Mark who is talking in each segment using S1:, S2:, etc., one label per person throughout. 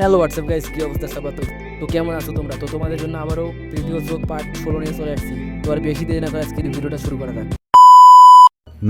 S1: Hello WhatsApp guys কি অবস্থা? সবার তো তো কেমন আছো তোমরা? তো তোমাদের জন্য আবারও তৃতীয় যোগ পার্ট ষোলো নিয়ে চলে আসছি। তো আর বেশি দেরি না করে আজকে ভিডিওটা শুরু করা যাক।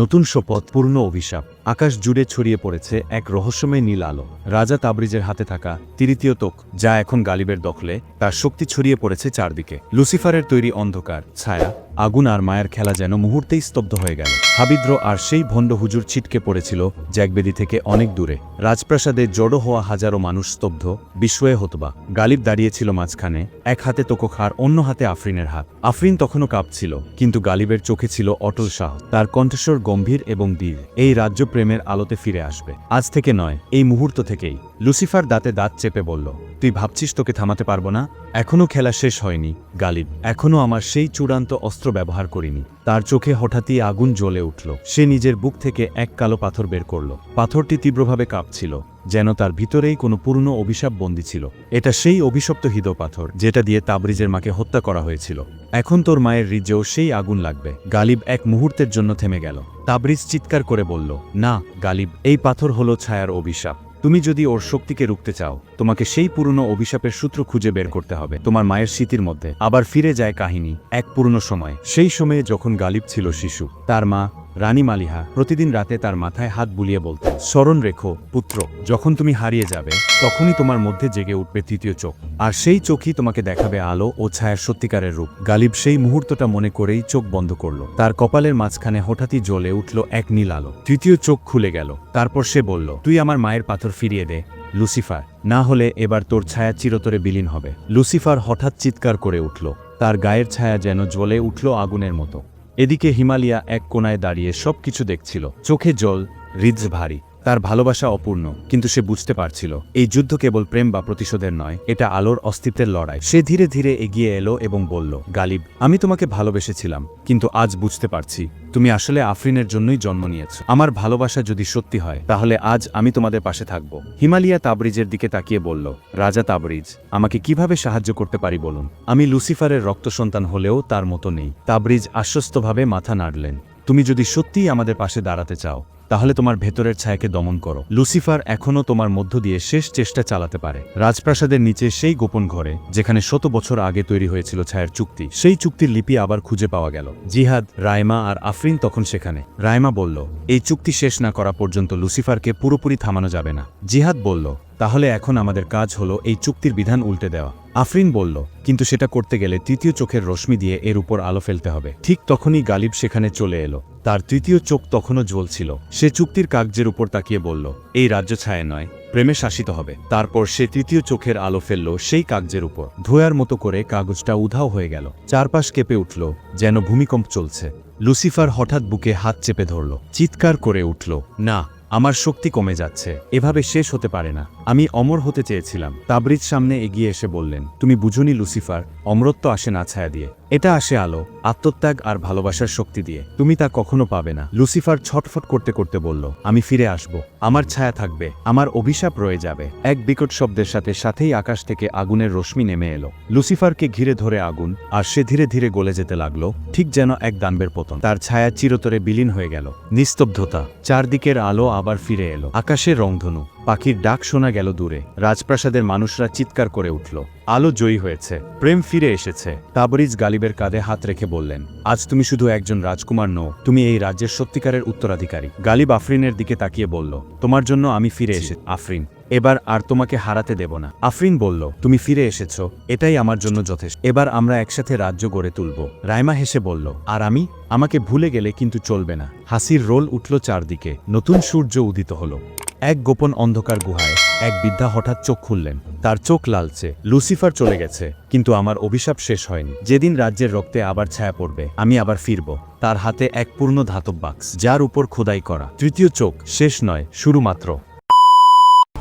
S2: নতুন শপথ পূর্ণ অভিশাপ। আকাশ জুড়ে ছড়িয়ে পড়েছে এক রহস্যময় নীল আলো। রাজা তাবরিজের হাতে থাকা তৃতীয় তোক, যা এখন গালিবের দখলে, তার শক্তি ছড়িয়ে পড়েছে চারদিকে। লুসিফারের তৈরি অন্ধকার, ছায়া, আগুন আর মায়ের খেলা যেন মুহূর্তেই স্তব্ধ হয়ে গেল। হাবিদ্র আর সেই ভণ্ড হুজুর ছিটকে পড়েছিল জ্যাকবেদি থেকে অনেক দূরে। রাজপ্রাসাদে জড়ো হওয়া হাজারো মানুষ স্তব্ধ, বিস্ময়ে হতবা। গালিব দাঁড়িয়েছিল মাঝখানে, এক হাতে তোকক আর অন্য হাতে আফরিনের হাত। আফরিন তখনও কাঁপছিল, কিন্তু গালিবের চোখে ছিল অটল সাহস। তার কণ্ঠস্বর গম্ভীর এবং দীর এই রাজ্য প্রেমের আলোতে ফিরে আসবে। আজ থেকে নয় এই মুহূর্ত থেকেই। লুসিফার দাঁতে দাঁত চেপে বলল, তুই ভাবছিস তোকে থামাতে পারব না? এখনও খেলা শেষ হয়নি, গালিব। এখনও আমার সেই চূড়ান্ত অস্ত্র ব্যবহার করিনি। তার চোখে হঠাৎই আগুন জ্বলে উঠল। সে নিজের বুক থেকে এক কালো পাথর বের করল। পাথরটি তীব্রভাবে কাঁপছিল, যেন তার ভিতরেই কোনো পুরনো অভিশাপ বন্দী ছিল। এটা সেই অভিশপ্ত হৃদ পাথর, যেটা দিয়ে তাবরিজের মাকে হত্যা করা হয়েছিল। এখন তোর মায়ের রিজেও সেই আগুন লাগবে। গালিব এক মুহূর্তের জন্য থেমে গেল। তাবরিজ চিৎকার করে বলল, না, গালিব, এই পাথর হলো ছায়ার অভিশাপ। তুমি যদি ওর শক্তিকে রুখতে চাও, তোমাকে সেই পুরনো অভিশাপের সূত্র খুঁজে বের করতে হবে। তোমার মায়ের স্মৃতির মধ্যে আবার ফিরে যায় কাহিনী, এক পুরনো সময়। সেই সময়ে যখন গালিব ছিল শিশু, তার মা, রানী মালিহা, প্রতিদিন রাতে তার মাথায় হাত বুলিয়ে বলতেন স্মরণ রেখো, পুত্র, যখন তুমি হারিয়ে যাবে, তখনই তোমার মধ্যে জেগে উঠবে তৃতীয় চোখ। আর সেই চোখই তোমাকে দেখাবে আলো ও ছায়ার সত্যিকারের রূপ। গালিব সেই মুহূর্তটা মনে করেই চোখ বন্ধ করল। তার কপালের মাঝখানে হঠাৎই জ্বলে উঠল এক নীল আলো। তৃতীয় চোখ খুলে গেল। তারপর সে বলল, তুই আমার মায়ের পাথর ফিরিয়ে দে, লুসিফার। না হলে এবার তোর ছায়া চিরতরে বিলীন হবে। লুসিফার হঠাৎ চিৎকার করে উঠল। তার গায়ের ছায়া যেন জ্বলে উঠল আগুনের মতো। এদিকে হিমালয়া এক কোনায় দাঁড়িয়ে সবকিছু দেখছিল। চোখে জল হৃদ ভারী। তার ভালোবাসা অপূর্ণ, কিন্তু সে বুঝতে পারছিল, এই যুদ্ধ কেবল প্রেম বা প্রতিশোধের নয়, এটা আলোর অস্তিত্বের লড়াই। সে ধীরে ধীরে এগিয়ে এলো এবং বলল, গালিব, আমি তোমাকে ভালোবেসেছিলাম, কিন্তু আজ বুঝতে পারছি, তুমি আসলে আফরিনের জন্যই জন্ম নিয়েছ। আমার ভালোবাসা যদি সত্যি হয়, তাহলে আজ আমি তোমাদের পাশে থাকব। হিমালিয়া তাবরিজের দিকে তাকিয়ে বলল, রাজা তাবরিজ, আমাকে কীভাবে সাহায্য করতে পারি বলুন? আমি লুসিফারের রক্ত সন্তান হলেও তার মতো নেই। তাবরিজ আশ্বস্তভাবে মাথা নাড়লেন, তুমি যদি সত্যিই আমাদের পাশে দাঁড়াতে চাও তাহলে তোমার ভেতরের ছায়াকে দমন করো। লুসিফার এখনও তোমার মধ্য দিয়ে শেষ চেষ্টা চালাতে পারে। রাজপ্রাসাদের নিচে সেই গোপন ঘরে, যেখানে শত বছর আগে তৈরি হয়েছিল ছায়ার চুক্তি, সেই চুক্তির লিপি আবার খুঁজে পাওয়া গেল। জিহাদ রায়মা আর আফরিন তখন সেখানে। রায়মা বলল, এই চুক্তি শেষ না করা পর্যন্ত লুসিফারকে পুরোপুরি থামানো যাবে না। জিহাদ বলল, তাহলে এখন আমাদের কাজ হলো এই চুক্তির বিধান উল্টে দেওয়া। আফরিন বলল, কিন্তু সেটা করতে গেলে তৃতীয় চোখের রশ্মি দিয়ে এর উপর আলো ফেলতে হবে। ঠিক তখনই গালিব সেখানে চলে এলো। তার তৃতীয় চোখ তখনও জ্বলছিল। সে চুক্তির কাগজের উপর তাকিয়ে বলল, এই রাজ্য ছায়া নয়, প্রেমে শাসিত হবে। তারপর সে তৃতীয় চোখের আলো ফেলল সেই কাগজের উপর। ধোয়ার মতো করে কাগজটা উধাও হয়ে গেল। চারপাশ কেঁপে উঠল, যেন ভূমিকম্প চলছে। লুসিফার হঠাৎ বুকে হাত চেপে ধরল, চিৎকার করে উঠল, না, আমার শক্তি কমে যাচ্ছে, এভাবে শেষ হতে পারে না। আমি অমর হতে চেয়েছিলাম। তাবরিজ সামনে এগিয়ে এসে বললেন, তুমি বুঝুনি লুসিফার, অমরত্ব আসে না ছায়া দিয়ে। এটা আসে আলো, আত্মত্যাগ আর ভালোবাসার শক্তি দিয়ে। তুমি তা কখনো পাবে না। লুসিফার ছটফট করতে করতে বলল, আমি ফিরে আসব। আমার ছায়া থাকবে। আমার অভিশাপ রয়ে যাবে। এক বিকট শব্দের সাথে সাথেই আকাশ থেকে আগুনের রশ্মি নেমে এলো। লুসিফারকে ঘিরে ধরে আগুন, আর সে ধীরে ধীরে গলে যেতে লাগল, ঠিক যেন এক দানবের পতন। তার ছায়া চিরতরে বিলীন হয়ে গেল। নিস্তব্ধতা, চারদিকের আলো আবার ফিরে এলো। আকাশের রংধনু পাখির ডাক শোনা গেল দূরে। রাজপ্রাসাদের মানুষরা চিৎকার করে উঠল। আলো জয়ী হয়েছে। প্রেম ফিরে এসেছে। তাবরিজ গালিবের কাঁধে হাত রেখে বললেন আজ তুমি শুধু একজন রাজকুমার নও তুমি এই রাজ্যের সত্যিকারের উত্তরাধিকারী। গালিব আফরিনের দিকে তাকিয়ে বলল তোমার জন্য আমি ফিরে এসে আফরিন। এবার আর তোমাকে হারাতে দেব না। আফরিন বলল তুমি ফিরে এসেছ এটাই আমার জন্য যথেষ্ট। এবার আমরা একসাথে রাজ্য গড়ে তুলব। রাইমা হেসে বলল আর আমি? আমাকে ভুলে গেলে কিন্তু চলবে না। হাসির রোল উঠল চারদিকে। নতুন সূর্য উদিত হল। এক গোপন অন্ধকার গুহায় এক বৃদ্ধা হঠাৎ চোখ খুললেন। তার চোখ লালচে। লুসিফার চলে গেছে। কিন্তু আমার অভিশাপ শেষ হয়নি। যেদিন রাজ্যের রক্তে আবার ছায়া পড়বে, আমি আবার ফিরব। তার হাতে এক পূর্ণ ধাতব বাক্স, যার উপর খোদাই করা। তৃতীয় চোখ, শেষ নয় শুরু মাত্র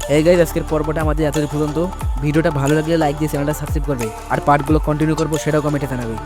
S1: এই গাইজ আজকের পর্বটা আমাদের এত পর্যন্ত। ভিডিওটা ভালো লাগলে লাইক দিয়ে চ্যানেলটা সাবস্ক্রাইব করবে। আর পার্টগুলো কন্টিনিউ করব, সেটাও কমেন্টে জানাবে।